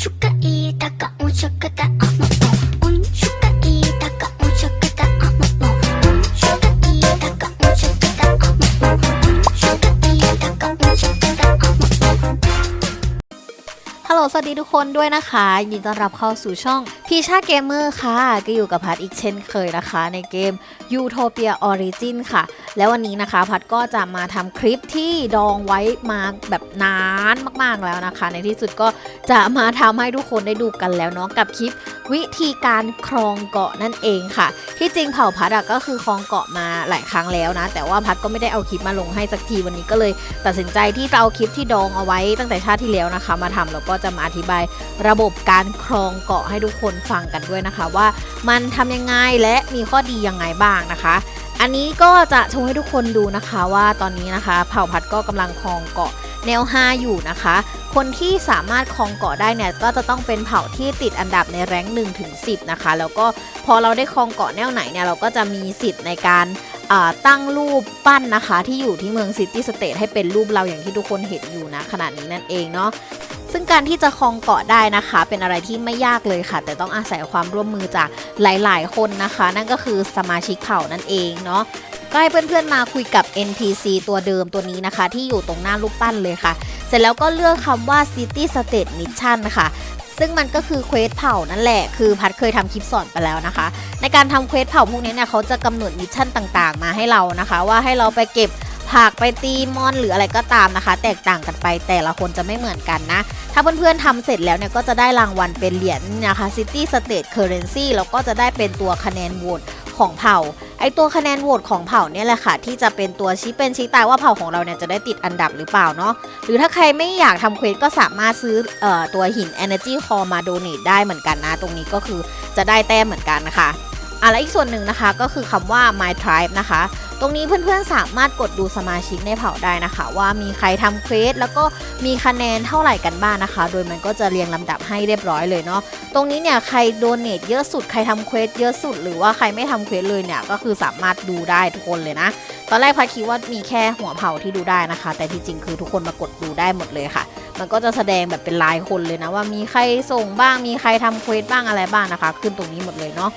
ฮัลโหล สวัสดีทุกคนด้วยนะคะยินดีต้อนรับเข้าสู่ช่องพีชาเกมเมอร์ค่ะ ก็อยู่กับพัดอีกเช่นเคยนะคะ ในเกม Utopia Origin ค่ะ แล้ววันนี้นะคะ พัดก็จะมาทำคลิปที่ดองไว้มาแบบนานมากๆแล้วนะคะ ในที่สุดก็จะมาทำให้ทุกคนได้ดูกันแล้วเนาะกับคลิปวิธีการครองเกาะนั่นเองค่ะ ที่จริงเผ่าพัดก็คือครองเกาะมาหลายครั้งแล้วนะ แต่ว่าพัดก็ไม่ได้เอาคลิปมาลงให้สักทีวันนี้ก็เลย ตัดสินใจที่จะเอาคลิปที่ดองเอาไว้ตั้งแต่ชาติที่แล้วนะคะ มาทำแล้วก็จะมาอธิบายระบบการครองเกาะให้ทุกคนฟังกันด้วยนะคะ ว่ามันทำยังไงและมีข้อดียังไงบ้างนะคะ อันนี้ก็จะโชว์ให้ทุกคนดูนะคะว่าตอนนี้นะคะ เผ่าพัดก็กำลังครองเกาะแนว 5 อยู่นะคะ คนที่สามารถครองเกาะได้เนี่ยก็จะต้องเป็นเผ่าที่ติดอันดับในแรง1ถึง10 นะคะ แล้วก็พอเราได้ครองเกาะแนวไหนเนี่ยเราก็จะมีสิทธิ์ในการตั้งรูปปั้นนะคะที่อยู่ที่เมืองซิตี้สเตทให้เป็นรูปเราอย่างที่ทุกคนเห็นอยู่นะขนาดนี้นั่นเองเนาะซึ่งการที่จะครองเกาะได้นะคะ เป็นอะไรที่ไม่ยากเลยค่ะ แต่ต้องอาศัยความร่วมมือจากหลาย ๆ คนนะคะ นั่นก็คือสมาชิกเผ่านั่นเองเนาะ ก็ให้เพื่อนๆมาคุยกับ NPC ตัวเดิมตัวนี้นะคะ ที่อยู่ตรงหน้ารูปปั้นเลยค่ะ เสร็จแล้วก็เลือกคำว่า City State Mission ค่ะซึ่งมันก็คือเควสเผ่านั่นแหละ คือพัดเคยทำคลิปสอนไปแล้วนะคะ ในการทำเควสเผ่าพวกนี้เนี่ยเขาจะกำหนดมิชชั่นต่างๆ มาให้เรานะคะ ว่าให้เราไปเก็บผักไปตีมอนหรืออะไรก็ตามนะคะ แตกต่างกันไปแต่ละคนจะไม่เหมือนกันนะ ถ้าเพื่อนๆทำเสร็จแล้วเนี่ยก็จะได้รางวัลเป็นเหรียญนะคะ City State Currency แล้วก็จะได้เป็นตัวคะแนนโหวตของเผ่า ไอตัวคะแนนโหวตของเผ่าเนี่ยแหละค่ะ ที่จะเป็นตัวชี้เป็นชี้ตายว่าเผ่าของเราเนี่ยจะได้ติดอันดับหรือเปล่าเนาะหรือถ้าใครไม่อยากทำเควสก็สามารถซื้อเออตัวหิน Energy Core มาโดเน a ได้เหมือนกันนะ ตรงนี้ก็คือจะได้แต้มเหมือนกันนะคะ อะและอีกส่วนหนึ่งนะคะก็คือคำว่า My Tribe นะคะ ตรงนี้เพื่อนๆสามารถกดดูสมาชิกในเผ่าได้นะคะ ว่ามีใครทำเควสแล้วก็มีคะแนนเท่าไหร่กันบ้างนะคะ โดยมันก็จะเรียงลำดับให้เรียบร้อยเลยเนาะตรงนี้เนี่ยใครโดเน a เยอะสุดใครทำเควสเยอะสุด หรือว่าใครไม่ทำเควสเลยเนี่ยก็คือสามารถดูได้ทุกคนเลยนะ ตอนแรกพัดคิดว่ามีแค่หัวเผ่าที่ดูได้นะคะ แต่ที่จริงคือทุกคนมากดดูได้หมดเลยค่ะ มันก็จะแสดงแบบเป็นลายคนเลยนะว่ามีใครส่งบ้างมีใครทำเควสบ้างอะไรบ้างนะคะ ขึ้นตรงนี้หมดเลยเนาะ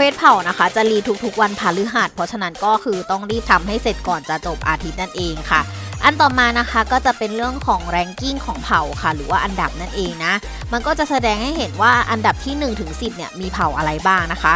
วสเผ่านะคะ จะรีทุกๆวันพฤหัสเพราะฉะนั้นก็คือต้องรีบทำให้เสร็จก่อนจะจบอาทิตย์นั่นเองค่ะ อันต่อมานะคะก็จะเป็นเรื่องของแรงกิ้งของเผ่าค่ะ หรือว่าอันดับนั่นเองนะ มันก็จะแสดงให้เห็นว่าอันดับที่1ถึง10เนี่ยมีเผ่าอะไรบ้างนะคะ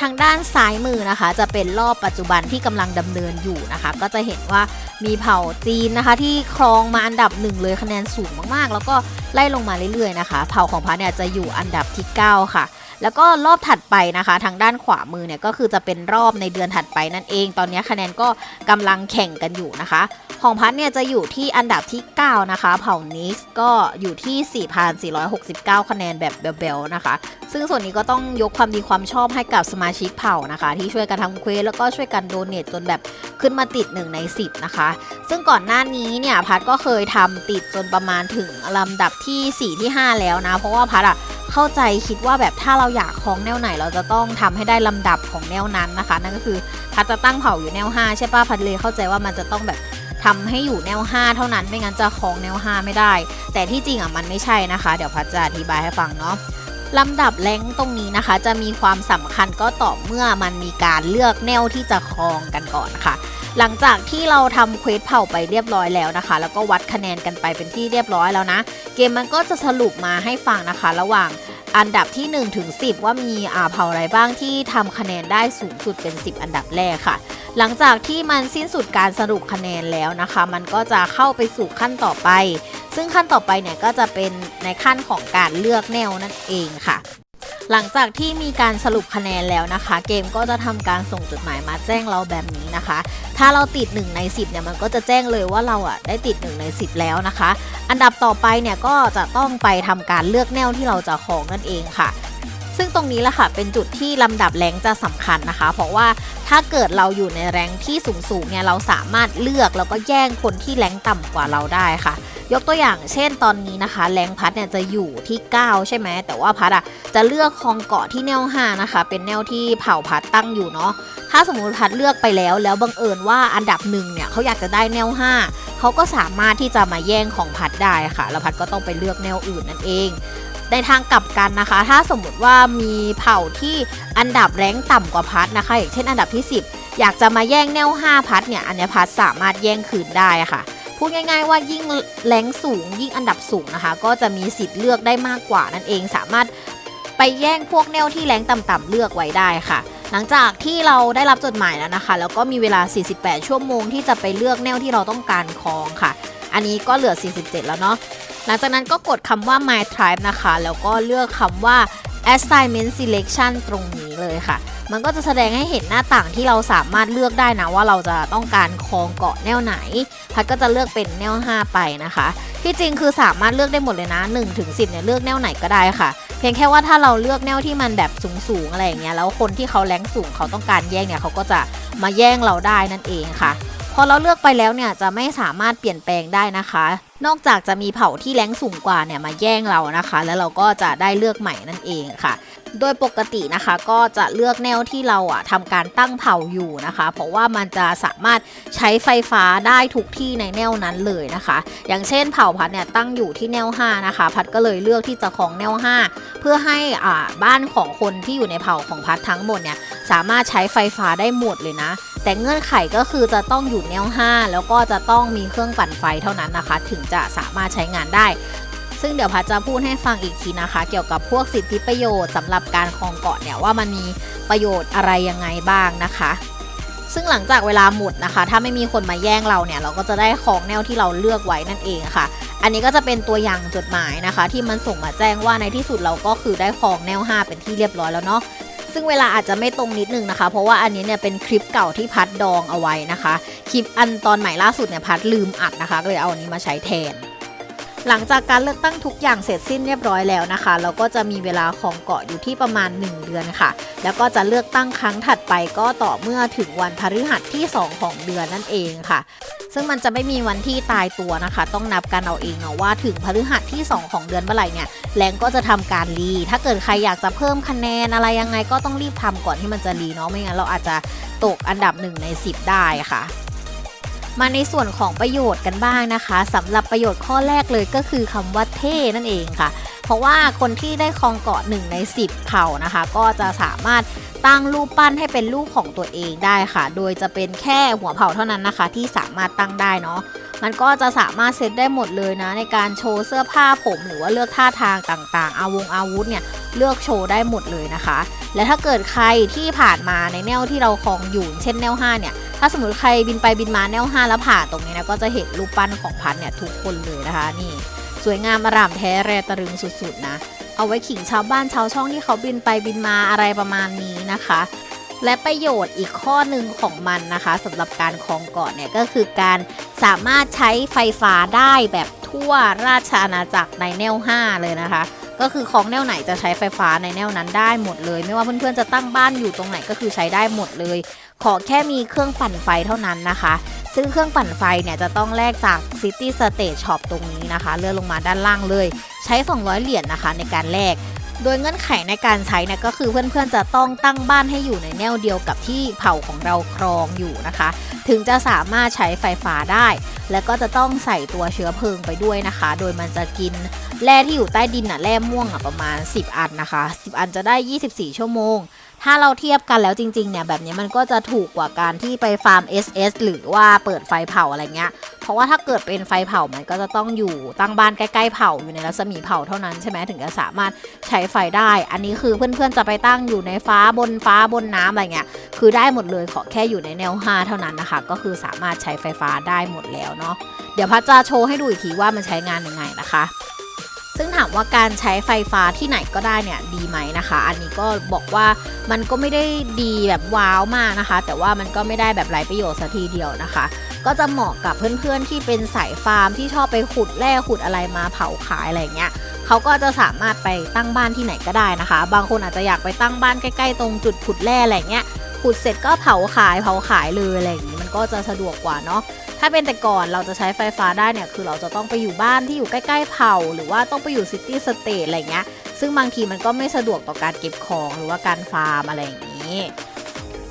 ทางด้านซ้ายมือนะคะ จะเป็นรอบปัจจุบันที่กำลังดำเนินอยู่นะคะ ก็จะเห็นว่ามีเผ่าจีนนะคะ ที่ครองมาอันดับหนึ่งเลยคะแนนสูงมากๆ แล้วก็ไล่ลงมาเรื่อยๆนะคะ เผ่าของพัดเนี่ยจะอยู่อันดับที่ 9 ค่ะ แล้วก็รอบถัดไปนะคะ ทางด้านขวามือเนี่ยก็คือจะเป็นรอบในเดือนถัดไปนั่นเอง ตอนนี้คะแนนก็กำลังแข่งกันอยู่นะคะ ของพัดเนี่ยจะอยู่ที่อันดับที่ 9 นะคะ เผ่านิสก็อยู่ที่ 4,469 คะแนนแบบเบลๆนะคะ ซึ่งส่วนนี้ก็ต้องยกความดีความชอบให้กับสมาชิกเผ่านะคะ ที่ช่วยกันทำเควสแล้วก็ช่วยกันโดเนทจนแบบขึ้นมาติด 1 ใน 10 นะคะ ซึ่งก่อนหน้านี้เนี่ยพัดก็เคยทำติดจนประมาณถึงลำดับที่ 4 ที่ 5 แล้วนะ เพราะว่าพัดอะ เข้าใจคิดว่าแบบถ้าเราอยากครองแนวไหน เราจะต้องทำให้ได้ลำดับของแนวนั้นนะคะ นั่นก็คือพัดจะตั้งเผ่าอยู่แนว 5 ใช่ปะพัดเลยเข้าใจว่ามันจะต้องแบบทำให้อยู่แนว 5 เท่านั้น ไม่งั้นจะครองแนว 5 ไม่ได้ แต่ที่จริงอะมันไม่ใช่นะคะ เดี๋ยวพัดจะอธิบายให้ฟังเนาะลำดับแรงตรงนี้นะคะ จะมีความสำคัญก็ต่อเมื่อมันมีการเลือกแนวที่จะครองกันก่อนค่ะ หลังจากที่เราทำเควสเผ่าไปเรียบร้อยแล้วนะคะ แล้วก็วัดคะแนนกันไปเป็นที่เรียบร้อยแล้วนะ เกมมันก็จะสรุปมาให้ฟังนะคะ ระหว่างอันดับที่ 1 ถึง 10 ว่ามีอ่าเผ่าอะไรบ้างที่ทำคะแนนได้สูงสุดเป็น 10 อันดับแรกค่ะ หลังจากที่มันสิ้นสุดการสรุปคะแนนแล้วนะคะ มันก็จะเข้าไปสู่ขั้นต่อไป ซึ่งขั้นต่อไปเนี่ยก็จะเป็นในขั้นของการเลือกแนวนั่นเองค่ะ หลังจากที่มีการสรุปคะแนนแล้วนะคะ เกมก็จะทำการส่งจดหมายมาแจ้งเราแบบนี้นะคะ ถ้าเราติด 1 ใน 10เนี่ยมันก็จะแจ้งเลยว่าเราอะได้ติด 1 ใน 10 แล้วนะคะ อันดับต่อไปเนี่ยก็จะต้องไปทำการเลือกแนวที่เราจะของนั่นเองค่ะ ซึ่งตรงนี้แหละค่ะเป็นจุดที่ลำดับแรงจะสำคัญนะคะ เพราะว่าถ้าเกิดเราอยู่ในแรงที่สูงๆเนี่ยเราสามารถเลือกแล้วก็แย่งคนที่แรงต่ำกว่าเราได้ค่ะ ยกตัวอย่างเช่นตอนนี้นะคะ แรงพัดเนี่ยจะอยู่ที่ 9 ใช่ไหมแต่ว่าพัดอะจะเลือกคองเกาะที่แนว5นะคะ เป็นแนวที่เผ่าพัดตั้งอยู่เนาะถ้าสมมติพัดเลือกไปแล้ว แล้วบังเอิญว่าอันดับหนึ่งเนี่ยเขาอยากจะได้แนว 5เขาก็สามารถที่จะมาแย่งของพัดได้ค่ะ แล้วพัดก็ต้องไปเลือกแนวอื่นนั่นเอง ในทางกลับกันนะคะ ถ้าสมมุติว่ามีเผ่าที่อันดับแรงต่ำกว่าพัดนะคะ อย่างเช่นอันดับที่ 10 อยากจะมาแย่งแนว 5 พัดเนี่ยอันนี้พัดสามารถแย่งคืนได้ค่ะพูดง่ายๆว่ายิ่งแรงสูงยิ่งอันดับสูงนะคะ ก็จะมีสิทธิ์เลือกได้มากกว่านั่นเองสามารถไปแย่งพวกแนวที่แรงต่ำๆเลือกไว้ได้ค่ะ หลังจากที่เราได้รับจดหมายแล้วนะคะ แล้วก็มีเวลา 48 ชั่วโมงที่จะไปเลือกแนวที่เราต้องการครองค่ะ อันนี้ก็เหลือ 47 แล้วเนาะ หลังจากนั้นก็กดคำว่า my tribe นะคะ แล้วก็เลือกคำว่า assignment selection ตรงนี้เลยค่ะ มันก็จะแสดงให้เห็นหน้าต่างที่เราสามารถเลือกได้นะว่าเราจะต้องการครองเกาะแนวไหน พัดก็จะเลือกเป็นแนว 5 ไปนะคะ ที่จริงคือสามารถเลือกได้หมดเลยนะ1ถึง10เนี่ยเลือกแนวไหนก็ได้ค่ะ เพียงแค่ว่าถ้าเราเลือกแนวที่มันแบบสูงๆอะไรอย่างเงี้ย แล้วคนที่เขาแรงสูงเขาต้องการแย่งเนี่ยเขาก็จะมาแย่งเราได้นั่นเองค่ะ อเราเลือกไปแล้วเนี่ยจะไม่สามารถเปลี่ยนแปลงได้นะคะ นอกจากจะมีเผ่าที่แรงสูงกว่าเนี่ยมาแย่งเรานะคะ แล้วเราก็จะได้เลือกใหม่นั่นเองค่ะ โดยปกตินะคะก็จะเลือกแนวที่เราอะทำการตั้งเผ่าอยู่นะคะ เพราะว่ามันจะสามารถใช้ไฟฟ้าได้ทุกที่ในแนวนั้นเลยนะคะ อย่างเช่นเผ่าพัดเนี่ยตั้งอยู่ที่แนว 5 นะคะ พัดก็เลยเลือกที่จะของแนว 5 เพื่อให้อ่าบ้านของคนที่อยู่ในเผ่าของพัดทั้งหมดเนี่ยสามารถใช้ไฟฟ้าได้หมดเลยนะ แต่เงื่อนไขก็คือจะต้องอยู่แนว 5 แล้วก็จะต้องมีเครื่องปั่นไฟเท่านั้นนะคะ ถึงจะสามารถใช้งานได้ ซึ่งเดี๋ยวพัดจะพูดให้ฟังอีกทีนะคะ เกี่ยวกับพวกสิทธิประโยชน์สำหรับการครองเกาะเนี่ยว่ามันมีประโยชน์อะไรยังไงบ้างนะคะซึ่งหลังจากเวลาหมดนะคะ ถ้าไม่มีคนมาแย่งเราเนี่ย เราก็จะได้ของแนวที่เราเลือกไว้นั่นเองค่ะ อันนี้ก็จะเป็นตัวอย่างจดหมายนะคะ ที่มันส่งมาแจ้งว่าในที่สุดเราก็คือได้ของแนว 5 เป็นที่เรียบร้อยแล้วเนาะ ซึ่งเวลาอาจจะไม่ตรงนิดนึงนะคะ เพราะว่าอันนี้เนี่ยเป็นคลิปเก่าที่พัดดองเอาไว้นะคะ คลิปอันตอนใหม่ล่าสุดเนี่ยพัดลืมอัดนะคะก็เลยเอาอันนี้มาใช้แทน หลังจากการเลือกตั้งทุกอย่างเสร็จสิ้นเรียบร้อยแล้วนะคะ เราก็จะมีเวลาของเกาะอยู่ที่ประมาณ 1 เดือนค่ะ แล้วก็จะเลือกตั้งครั้งถัดไปก็ต่อเมื่อถึงวันพฤหัสที่ 2 ของเดือนนั่นเองค่ะ ซึ่งมันจะไม่มีวันที่ตายตัวนะคะ ต้องนับกันเอาเองเนาะว่าถึงพฤหัสที่ 2 ของเดือนเมื่อไหร่เนี่ยแรงก็จะทำการรีถ้าเกิดใครอยากจะเพิ่มคะแนนอะไรยังไงก็ต้องรีบทำก่อนที่มันจะรีเนาะไม่งั้นเราอาจจะตกอันดับ1ใน10 ได้ค่ะ มาในส่วนของประโยชน์กันบ้างนะคะสำหรับประโยชน์ข้อแรกเลยก็คือคำว่าเท่นั่นเองค่ะ เพราะว่าคนที่ได้ครองเกาะ1ใน 10 เผ่านะคะ ก็จะสามารถตั้งรูปปั้นให้เป็นรูปของตัวเองได้ค่ะ โดยจะเป็นแค่หัวเผ่าเท่านั้นนะคะ ที่สามารถตั้งได้เนาะมันก็จะสามารถเซตได้หมดเลยนะ ในการโชว์เสื้อผ้าผมหรือว่าเลือกท่าทางต่างๆ อาวงอาวุธเนี่ยเลือกโชว์ได้หมดเลยนะคะ และถ้าเกิดใครที่ผ่านมาในแนวที่เราครองอยู่ เช่นแนว5เนี่ย ถ้าสมมติใครบินไปบินมาแนว5แล้วผ่านตรงนี้นะก็จะเห็นรูปปั้นของพันเนี่ยทุกคนเลยนะคะนี่ สวยงามอร่ามแท้แรตรึงสุดๆนะ เอาไว้ขิงชาวบ้านชาวช่องที่เขาบินไปบินมาอะไรประมาณนี้นะคะ และประโยชน์อีกข้อหนึ่งของมันนะคะสำหรับการครองเกาะเนี่ยก็คือการสามารถใช้ไฟฟ้าได้แบบทั่วราชอาณาจักรในแนว 5 เลยนะคะก็คือของแนวไหนจะใช้ไฟฟ้าในแนวนั้นได้หมดเลย ไม่ว่าเพื่อนๆจะตั้งบ้านอยู่ตรงไหนก็คือใช้ได้หมดเลย ขอแค่มีเครื่องปั่นไฟเท่านั้นนะคะ ซึ่งเครื่องปั่นไฟเนี่ยจะต้องแลกจาก City State Shop ตรงนี้นะคะ เลื่อนลงมาด้านล่างเลย ใช้ 200 เหรียญนะคะ ในการแลก โดยเงื่อนไขในการใช้เนี่ยก็คือเพื่อนๆจะต้องตั้งบ้านให้อยู่ในแนวเดียวกับที่เผ่าของเราครองอยู่นะคะ ถึงจะสามารถใช้ไฟฟ้าได้ แล้วก็จะต้องใส่ตัวเชื้อเพลิงไปด้วยนะคะ โดยมันจะกินแร่ที่อยู่ใต้ดินอะแร่ม่วงอะประมาณ 10 อันนะคะ 10 อันจะได้ 24 ชั่วโมง ถ้าเราเทียบกันแล้วจริงๆเนี่ยแบบนี้มันก็จะถูกกว่าการที่ไปฟาร์ม SS หรือว่าเปิดไฟเผาอะไรเงี้ย เพราะว่าถ้าเกิดเป็นไฟเผามันก็จะต้องอยู่ตั้งบ้านใกล้ๆเผาอยู่ในรัศมีเผาเท่านั้นใช่ไหมถึงจะสามารถใช้ไฟได้ อันนี้คือเพื่อนๆจะไปตั้งอยู่ในฟ้าบนฟ้าบนน้ำอะไรเงี้ยคือได้หมดเลยขอแค่อยู่ในแนว 5 เท่านั้นนะคะ ก็คือสามารถใช้ไฟฟ้าได้หมดแล้วเนาะเดี๋ยวพัชจะโชว์ให้ดูอีกทีว่ามันใช้งานยังไงนะคะ ซึ่งถามว่าการใช้ไฟฟ้าที่ไหนก็ได้เนี่ยดีไหมนะคะ อันนี้ก็บอกว่ามันก็ไม่ได้ดีแบบว้าวมากนะคะ แต่ว่ามันก็ไม่ได้แบบไร้ประโยชน์สัทีเดียวนะคะ ก็จะเหมาะกับเพื่อนๆที่เป็นสายฟาร์มที่ชอบไปขุดแร่ขุดอะไรมาเผาขายอะไรเงี้ยเขาก็จะสามารถไปตั้งบ้านที่ไหนก็ได้นะคะ บางคนอาจจะอยากไปตั้งบ้านใกล้ๆ ตรงจุดขุดแร่อะไรเงี้ยขุดเสร็จก็เผาขายเผาขายเลยอะไรอย่างนี้มันก็จะสะดวกกว่าเนาะ ถ้าเป็นแต่ก่อนเราจะใช้ไฟฟ้าได้เนี่ยคือเราจะต้องไปอยู่บ้านที่อยู่ใกล้ๆเผ่า หรือว่าต้องไปอยู่ซิตี้สเตทอะไรเงี้ยซึ่งบางทีมันก็ไม่สะดวกต่อการเก็บของหรือว่าการฟาร์มอะไรอย่างนี้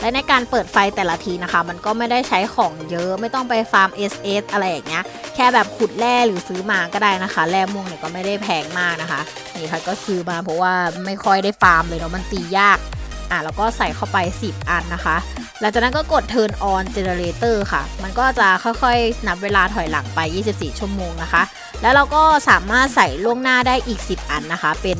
และในการเปิดไฟแต่ละทีนะคะ มันก็ไม่ได้ใช้ของเยอะไม่ต้องไปฟาร์ม SS อะไรอย่างเงี้ย แค่แบบขุดแร่หรือซื้อมาก็ได้นะคะแร่ม่วงเนี่ยก็ไม่ได้แพงมากนะคะ นี่พัดก็ซื้อมาเพราะว่าไม่ค่อยได้ฟาร์มเลยเนาะมันตียากอะแล้วก็ใส่เข้าไป 10 อันนะคะ ลังจากนั้นก็กด turn on generator ค่ะ มันก็จะค่อยๆ นับเวลาถอยหลังไป 24 ชั่วโมงนะคะ แล้วเราก็สามารถใส่ล่วงหน้าได้อีก 10 อันนะคะ เป็น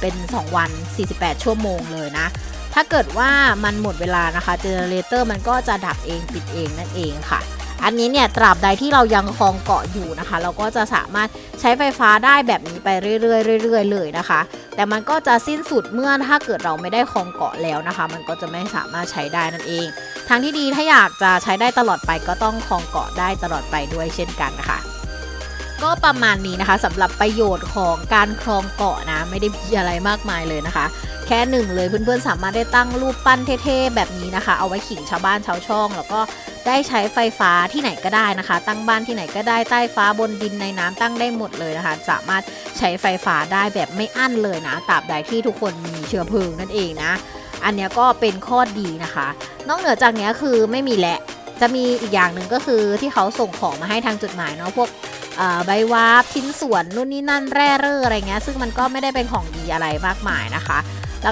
เป็น 2 วัน 48 ชั่วโมงเลยนะ ถ้าเกิดว่ามันหมดเวลานะคะ generator มันก็จะดับเองปิดเองนั่นเองค่ะ อันนี้เนี่ยตราบใดที่เรายังคลองเกาะอยู่นะคะ เราก็จะสามารถใช้ไฟฟ้าได้แบบนี้ไปเรื่อยๆเรื่อยๆเลยนะคะ แต่มันก็จะสิ้นสุดเมื่อถ้าเกิดเราไม่ได้คลองเกาะแล้วนะคะ มันก็จะไม่สามารถใช้ได้นั่นเองทางที่ดีถ้าอยากจะใช้ได้ตลอดไปก็ต้องคลองเกาะได้ตลอดไปด้วยเช่นกันนะคะก็ประมาณนี้นะคะสำหรับประโยชน์ของการคลองเกาะนะไม่ได้มีอะไรมากมายเลยนะคะ แค่หนึ่งเลยเพื่อนๆสามารถได้ตั้งรูปปั้นเท่ๆแบบนี้นะคะ เอาไว้ขิงชาวบ้านชาวช่อง แล้วก็ ได้ใช้ไฟฟ้าที่ไหนก็ได้นะคะ ตั้งบ้านที่ไหนก็ได้ใต้ฟ้าบนดินในน้ำตั้งได้หมดเลยนะคะ สามารถใช้ไฟฟ้าได้แบบไม่อั้นเลยนะตราบใดที่ทุกคนมีเชื้อเพลิงนั่นเองนะ อันนี้ก็เป็นข้อดีนะคะ นอกเหนือจากนี้คือไม่มีแหละจะมีอีกอย่างหนึ่งก็คือที่เขาส่งของมาให้ทางจุดหมายเนาะพวกใบวาร์ปชิ้นส่วนนู่นนี่นั่นแร่เร่ออะไรเงี้ยซึ่งมันก็ไม่ได้เป็นของดีอะไรมากมายนะคะ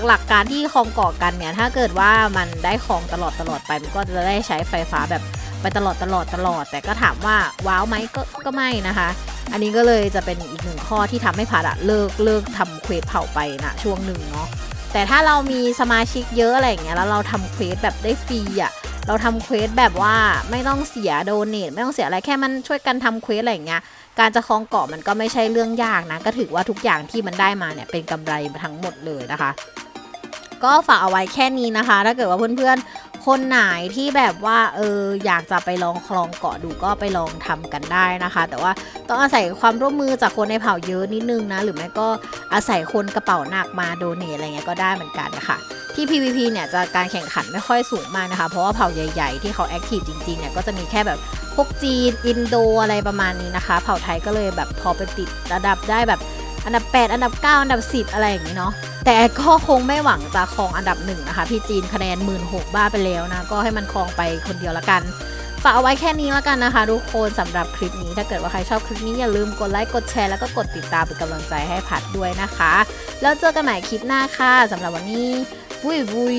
หลักๆการที่คลองเกาะกันเนี่ยถ้าเกิดว่ามันได้คลองตลอดตลอดไปมันก็จะได้ใช้ไฟฟ้าแบบไปตลอดตลอดตลอด แต่ก็ถามว่าว้าวไหมก็ก็ไม่นะคะ อันนี้ก็เลยจะเป็นอีกหนึ่งข้อที่ทำให้พัดอะเลิกเลิกทำเควสเผาไปนะช่วงหนึ่งเนาะแต่ถ้าเรามีสมาชิกเยอะอะไรอย่างเงี้ยแล้วเราทำเควสแบบได้ฟรีอะเราทำเควสแบบว่าไม่ต้องเสียโดเนทไม่ต้องเสียอะไรแค่มันช่วยกันทำเควสอะไรอย่างเงี้ย การจะคลองเกาะมันก็ไม่ใช่เรื่องยากนะ ก็ถือว่าทุกอย่างที่มันได้มาเนี่ยเป็นกำไรมาทั้งหมดเลยนะคะ ก็ฝากเอาไว้แค่นี้นะคะ ถ้าเกิดว่าเพื่อนๆ คนไหนที่แบบว่าเอออยากจะไปลองคลองเกาะดูก็ไปลองทำกันได้นะคะ แต่ว่าต้องอาศัยความร่วมมือจากคนในเผ่าเยอะนิดนึงนะ หรือไม่ก็อาศัยคนกระเป๋าหนักมาโดเนทอะไรเงี้ยก็ได้เหมือนกันนะคะที่ PVP เนี่ยจะการแข่งขันไม่ค่อยสูงมากนะคะ เพราะว่าเผ่าใหญ่ ๆ ที่เขาแอคทีฟจริงๆเนี่ยก็จะมีแค่แบบพวกจีนอินโดอะไรประมาณนี้นะคะ เผ่าไทยก็เลยแบบพอไปติดระดับได้แบบ อันดับ 8 อันดับ 9 อันดับ 10 อะไรอย่างนี้เนาะแต่ก็คงไม่หวังจะครองอันดับหนึ่งนะคะ พี่จีนคะแนน1 6ื่นบ้าไปแล้วนะ ก็ให้มันครองไปคนเดียวละกันฝากเอาไว้แค่นี้และกันนะคะ ทุกคนสำหรับคลิปนี้ถ้าเกิดว่าใครชอบคลิปนี้อย่าลืมกดไลค์กดแชร์แล้วก็กดติดตามเป็นกำลังใจให้ผัดด้วยนะคะ แล้วเจอกันใหม่คลิปหน้าค่ะสำหรับวันนี้บุยบุย